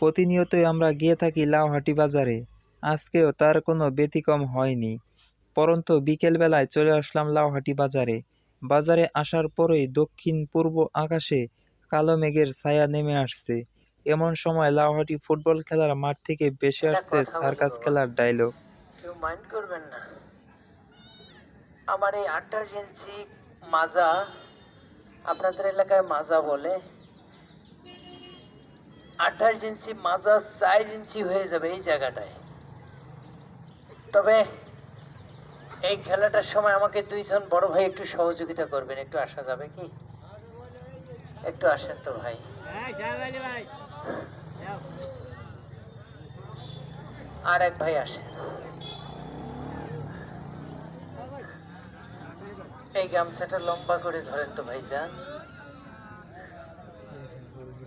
প্রতিনিয়তই আমরা গিয়ে থাকি লাউহাটি বাজারে। আজকেও তার কোনো ব্যতিক্রম হয়নি। পরন্তু বিকেলবেলায় চলে আসলাম লাউহাটি বাজারে। বাজারে আসার পরেই দক্ষিণ পূর্ব আকাশে কালো মেঘের ছায়া নেমে আসছে। এমন সময় লাউহাটি ফুটবল খেলার মাঠ থেকে বেশি আসছে সার্কাস খেলার ডায়লগ কেউ মাইন্ড করবেন না। আমার এই ইঞ্চি মাজা আপনাদের এলাকায় মাজা বলে। আঠাশ ইঞ্চি মাজা চার ইঞ্চি হয়ে যাবে এই জায়গাটায়। তবে এই খেলাটার সময় আমাকে দুইজন বড় ভাই একটু সহযোগিতা করবেন একটু আসা যাবে কি? একটু আসেন তো ভাই। আর এক ভাই আসেন। এই গামছাটা লম্বা করে ধরেন তো ভাই যান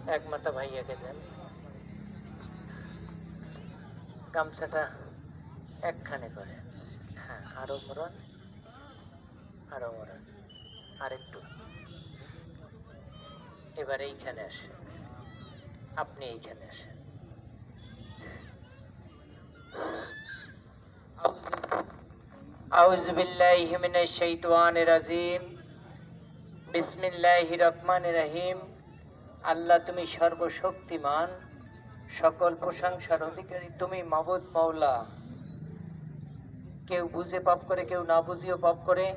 এক মাথা ভাইয়াকে দেন। গামছাটা একখানে করে। হ্যাঁ আরও মরণ আরও মরণ, আরেকটু। এবার এইখানে আসেন আপনি এইখানে আসেন। আউযু বিল্লাহি মিনাশ শাইতানির রাজিম। বিসমিল্লাহির রহমানির রহিম। আল্লাহ, তুমি সর্বশক্তিমান। সকল প্রশংসার অধিকারী, তুমি মাবুদ মাওলা। কেউ বুঝে পাপ করে, কেউ না বুঝিও পাপ করে।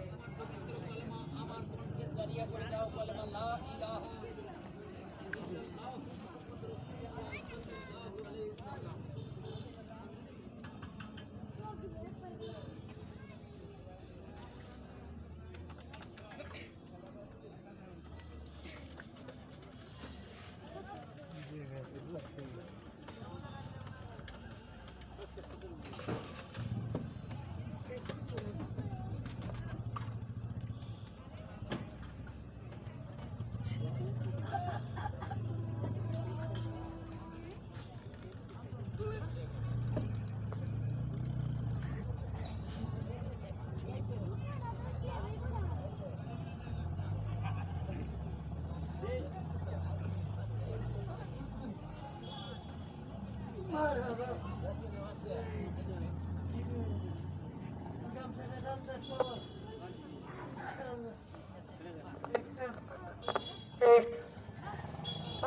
এই,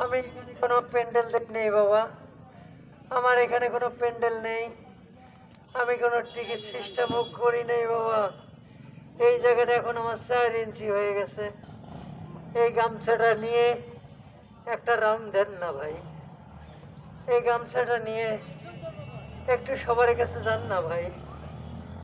আমি কোনো প্যান্ডেল নেই, বাবা। আমার এখানে কোনো প্যান্ডেল নেই। আমি কোনো টিকিট সিস্টেমও করি নাই, বাবা। এই জায়গাটা এখন আমার চার ইঞ্চি হয়ে গেছে। এই গামছাটা নিয়ে একটা রাউন্ড দেন না, ভাই। এই গামছাটা নিয়ে একটু সবার কাছে যান না ভাই।